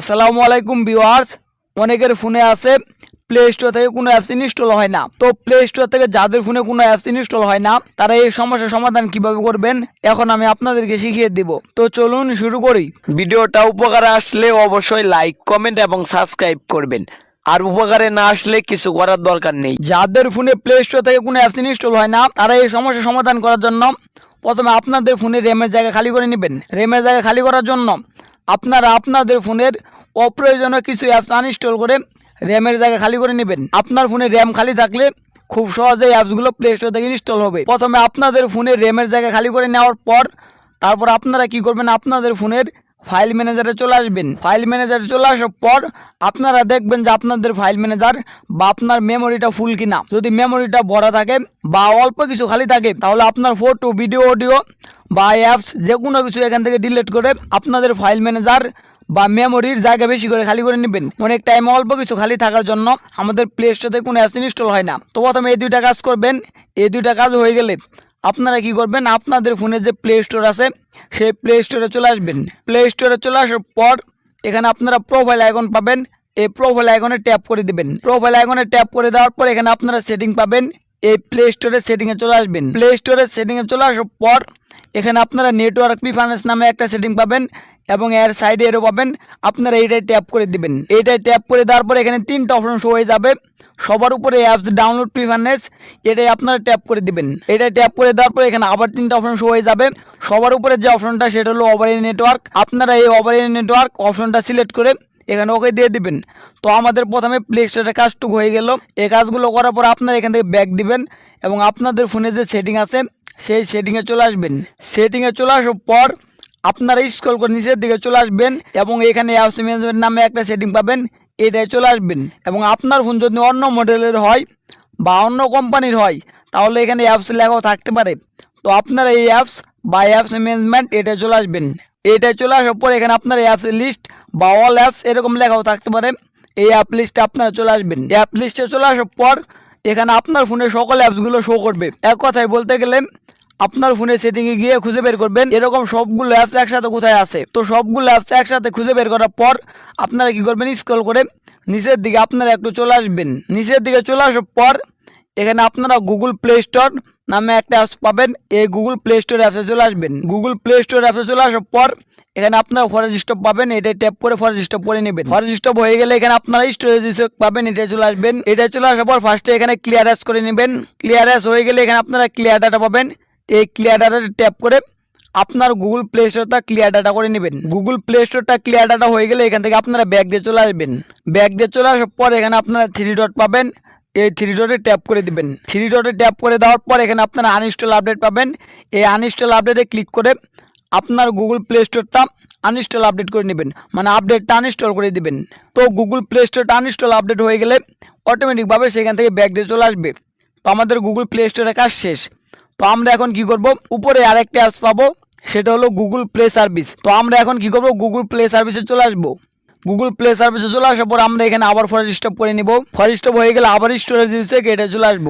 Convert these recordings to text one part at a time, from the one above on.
আসসালামু আলাইকুম ভিউয়ার্স। অনেকের ফোনে আছে প্লে স্টোর থেকে কোনো অ্যাপস ইনস্টল হয় না। তো প্লে স্টোর থেকে যাদের ফোনে কোনো অ্যাপস ইনস্টল হয় না, তারা এই সমস্যার সমাধান কীভাবে করবেন? এখন আমি আপনাদেরকে শিখিয়ে দিব। তো চলুন শুরু করি। ভিডিওটা উপকারে আসলে অবশ্যই লাইক কমেন্ট এবং সাবস্ক্রাইব করবেন। আর উপকারে না আসলে কিছু করার দরকার নেই। যাদের ফোনে প্লে স্টোর থেকে কোনো অ্যাপস ইনস্টল হয় না, তারা এই সমস্যার সমাধান করার জন্য প্রথমে আপনাদের ফোনে র্যামের জায়গা খালি করে নেবেন। র্যামের জায়গা খালি করার জন্য আপনারা আপনাদের ফোনের অপ্রয়োজনীয় কিছু অ্যাপস আনইনস্টল করে র্যামের জায়গা খালি করে নেবেন। আপনার ফোনে র্যাম খালি থাকলে খুব সহজেই অ্যাপসগুলো প্লে স্টোর থেকে ইনস্টল হবে। প্রথমে আপনাদের ফোনে র্যামের জায়গা খালি করে নেওয়ার পর তারপর আপনারা কি করবেন? আপনাদের ফোনের ফাইল ম্যানেজারে চলে আসবেন। ফাইল ম্যানেজারে চলে আসার পর আপনারা দেখবেন যে আপনাদের ফাইল ম্যানেজার বা আপনার মেমোরিটা ফুল কিনা। যদি মেমোরিটা ভরা থাকে বা অল্প কিছু খালি থাকে, তাহলে আপনার ফটো ভিডিও অডিও বা অ্যাপস যে কোনো কিছু এখান থেকে ডিলিট করে আপনাদের ফাইল ম্যানেজার বা মেমোরির জায়গা বেশি করে খালি করে নেবেন। অনেক টাইম অল্প কিছু খালি থাকার জন্য আমাদের প্লে স্টোরে কোনো অ্যাপস ইনস্টল হয় না। তো প্রথমে এই দুইটা কাজ করবেন। এই দুইটা কাজ হয়ে গেলে আপনারা কি করবেন? আপনাদের ফোনে যে প্লে স্টোর আছে, সেই প্লে স্টোরে চলে আসবেন। প্লে স্টোরে চলে আসার পর এখানে আপনারা প্রোফাইল আইকন পাবেন। এই প্রোফাইল আইকনে ট্যাপ করে দিবেন। প্রোফাইল আইকনে ট্যাপ করে দেওয়ার পর এখানে আপনারা সেটিং পাবেন। এই প্লে স্টোরের সেটিংয়ে চলে আসবেন। প্লে স্টোরের সেটিংয়ে চলে আসার পর এখানে আপনারা নেটওয়ার্ক প্রিফারেন্স নামে একটা সেটিং পাবেন এবং এর সাইডে এরও পাবেন। আপনারা এইটাই ট্যাপ করে দিবেন। এইটাই ট্যাপ করে দেওয়ার পর এখানে তিনটা অপশন শো হয়ে যাবে। সবার উপরে অ্যাপস ডাউনলোড প্রিফারেন্স এটাই আপনারা ট্যাপ করে দিবেন। এটা ট্যাপ করে দেওয়ার পর এখানে আবার তিনটা অপশন শো হয়ে যাবে। সবার উপরে যে অপশনটা সেটা হলো ওভারই নেটওয়ার্ক আপনারা এই ওভারই নেটওয়ার্ক অপশনটা সিলেক্ট করে এখানে ওকে দিয়ে দিবেন। তো আমাদের প্রথমে প্লে স্টোরের কাজটুকু হয়ে গেল। এই কাজগুলো করার পর আপনারা এখান থেকে ব্যাক দিবেন এবং আপনাদের ফোনে যে সেটিং আছে, সেই সেটিংয়ে চলে আসবেন। সেটিংয়ে চলে আসার পর আপনারা স্ক্রল করে নিচের দিকে চলে আসবেন এবং এখানে অ্যাপস ম্যানেজমেন্ট নামে একটা সেটিং পাবেন এটাই চলে আসবেন। এবং আপনার ফোন যদি অন্য মডেলের হয় বা অন্য কোম্পানির হয়, তাহলে এখানে অ্যাপস লেখাও থাকতে পারে। তো আপনারা এই অ্যাপস বা অ্যাপস ম্যানেজমেন্ট এটাই চলে আসবেন। এটাই চলে আসার পর এখানে আপনার অ্যাপস লিস্ট বা অল অ্যাপস এরকম লেখাও থাকতে পারে। এই অ্যাপ লিস্টে আপনারা চলে আসবেন। অ্যাপ লিস্টে চলে আসার পর এখানে আপনার ফোনে সকল অ্যাপসগুলো শো করবে। এক কথায় বলতে গেলে আপনার ফোনে সেটিংয়ে গিয়ে খুঁজে বের করবেন। এরকম সবগুলো অ্যাপস একসাথে কোথায় আছে? তো সবগুলো অ্যাপস একসাথে খুঁজে বের করার পর আপনারা কি করবেন? স্ক্রল করে নিচের দিকে আপনারা একটু চলে আসবেন। নিচের দিকে চলে আসার পর এখানে আপনারা গুগল প্লে স্টোর নামে একটা অ্যাপস পাবেন। এই গুগল প্লে স্টোর অ্যাপসে চলে আসবেন। গুগল প্লে স্টোর অ্যাপসে চলে আসার পর এখানে আপনারা ফরেস্ট স্টপ পাবেন। এটা ট্যাপ করে ফরেস্ট স্টপ করে নেবেন। ফরেস্ট স্টপ হয়ে গেলে এখানে আপনারা স্টোরেজ পাবেন। এটা চলে আসবেন। এটা চলে আসার পর ফার্স্টে এখানে ক্লিয়ারেন্স করে নেবেন। ক্লিয়ারেন্স হয়ে গেলে এখানে আপনারা ক্লিয়ার ডাটা পাবেন। এই ক্লিয়ার ডাটাতে ট্যাপ করে আপনার গুগল প্লে স্টোরটা ক্লিয়ার ডাটা করে নেবেন। গুগল প্লে স্টোরটা ক্লিয়ার ডাটা হয়ে গেলে এখান থেকে আপনারা ব্যাগ দিয়ে চলে আসবেন। ব্যাগ দিয়ে চলে আসার পর এখানে আপনারা থ্রি ডট পাবেন। এই থ্রি ডটে ট্যাপ করে দিবেন। থ্রি ডটে ট্যাপ করে দেওয়ার পর এখানে আপনারা আনইনস্টল আপডেট পাবেন। এই আনইনস্টল আপডেটে ক্লিক করে আপনার গুগল প্লে স্টোরটা আনইনস্টল আপডেট করে নেবেন। মানে আপডেটটা আনইনস্টল করে দিবেন। তো গুগল প্লে স্টোরটা আনইনস্টল আপডেট হয়ে গেলে অটোমেটিকভাবে সেখান থেকে ব্যাগ দিয়ে চলে আসবে। তো আমাদের গুগল প্লে স্টোরের কাজ শেষ। তো আমরা এখন কি করব? উপরে আরেকটা অ্যাপস পাবো, সেটা হলো গুগল প্লে সার্ভিস তো আমরা এখন কি করব? গুগল প্লে সার্ভিসে চলে আসব। গুগল প্লে সার্ভিসে চলে আসার পর আমরা এখানে আবার ফরেস্ট স্টপ করে নিব। ফরেস্ট স্টপ হয়ে গেলে আবার স্টোরেজ ইউসে এটা চলে আসব।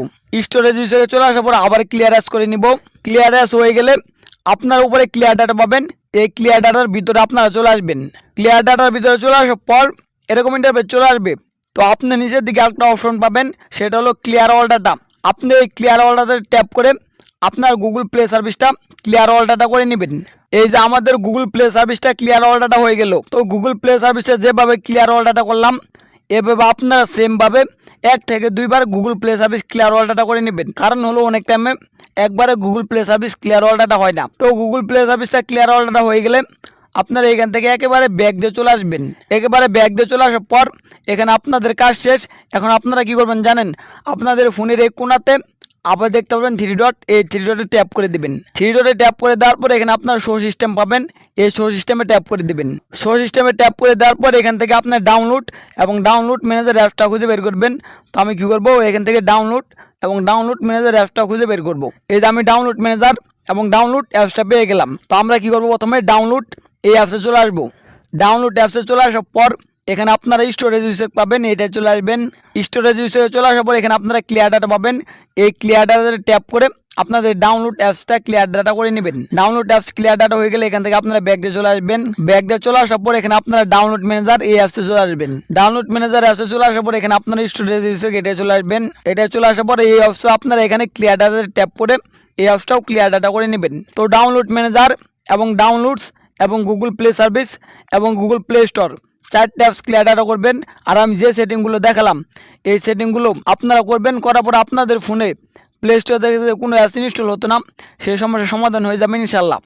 স্টোরেজ ইউসে চলে আসার পর আবার ক্লিয়ারেন্স করে নিব। ক্লিয়ারেন্স হয়ে গেলে আপনার উপরে ক্লিয়ার ডাটা পাবেন। এই ক্লিয়ার ডাটার ভিতরে আপনারা চলে আসবেন। ক্লিয়ার ডাটার ভিতরে চলে আসার পর এরকম ইন্টারভেস চলে আসবে। তো আপনি নিচের দিকে একটা অপশন পাবেন। সেটা হলো ক্লিয়ার অল ডাটা আপনি এই ক্লিয়ার অল ডাটা ট্যাপ করে আপনার গুগল প্লে সার্ভিসটা ক্লিয়ার অল ডাটা করে নেবেন। এই যে আমাদের গুগল প্লে সার্ভিসটা ক্লিয়ার অল ডাটা হয়ে গেল। তো গুগল প্লে সার্ভিসটা যেভাবে ক্লিয়ার অল ডাটা করলাম, এভাবে আপনারা সেমভাবে এক থেকে দুইবার Google Play service clear all data করে নেবেন। কারণ হলো অনেক টাইমে একবারে Google Play service clear all data হয় না। তো গুগল প্লে সার্ভিসটা ক্লিয়ার অল ডাটা হয়ে গেলে আপনারা এখান থেকে একেবারে ব্যাগ দিয়ে চলে আসবেন। একেবারে ব্যাগ দিয়ে চলে আসার পর এখানে আপনাদের কাজ শেষ। এখন আপনারা কি করবেন জানেন? আপনাদের ফোনের এই কোনাতে আবার দেখতে পাবেন থ্রি ডট এই থ্রি ডটে ট্যাপ করে দিবেন। থ্রি ডটে ট্যাপ করে দেওয়ার পর এখানে আপনার শো সিস্টেম পাবেন। এই শো সিস্টেমে ট্যাপ করে দিবেন। শো সিস্টেমে ট্যাপ করে দেওয়ার পর এখান থেকে আপনার ডাউনলোড এবং ডাউনলোড ম্যানেজার অ্যাপসটা খুঁজে বের করবেন। তো আমি কী করব? এখান থেকে ডাউনলোড এবং ডাউনলোড ম্যানেজার অ্যাপসটা খুঁজে বের করব। এই যে আমি ডাউনলোড ম্যানেজার এবং ডাউনলোড অ্যাপসটা পেয়ে গেলাম। তো আমরা কী করব? প্রথমে ডাউনলোড এই অ্যাপসে চলে আসব। ডাউনলোড অ্যাপসে চলে আসার পর এখানে আপনারা স্টোরেজ ইউসে পাবেন, এটা চলে আসবেন। স্টোরেজ ইউসে চলে আসার পর এখানে আপনারা ক্লিয়ার ডাটা পাবেন। এই ক্লিয়ার ডাটাতে ট্যাপ করে আপনাদের ডাউনলোড অ্যাপসটা ক্লিয়ার ডাটা করে নেবেন। ডাউনলোড অ্যাপস ক্লিয়ার ডাটা হয়ে গেলে এখান থেকে আপনারা ব্যাগ দিয়ে চলে আসবেন। ব্যাগ দিয়ে চলে আসার পর এখানে আপনারা ডাউনলোড ম্যানেজার এই অ্যাপসে চলে আসবেন। ডাউনলোড ম্যানেজার অ্যাপসে চলে আসার পর এখানে আপনারা স্টোরেজ স্টুডেন্ট এটা চলে আসবেন। এটা চলে আসার পর এই অ্যাপসও আপনারা এখানে ক্লিয়ার ডাটা ট্যাপ করে এই অ্যাপসটাও ক্লিয়ার ডাটা করে নেবেন। তো ডাউনলোড ম্যানেজার এবং ডাউনলোডস এবং গুগল প্লে সার্ভিস এবং গুগল প্লে স্টোর চারটে ট্যাপস ক্লিয়ার করবেন। আর আমি যে সেটিংগুলো দেখালাম, এই সেটিংগুলো আপনারা করবেন, করার পর আপনাদের ফোনে প্লে স্টোর থেকে কোনো অ্যাপস ইনস্টল হতো না, সেই সমস্যার সমাধান হয়ে যাবে ইনশাল্লাহ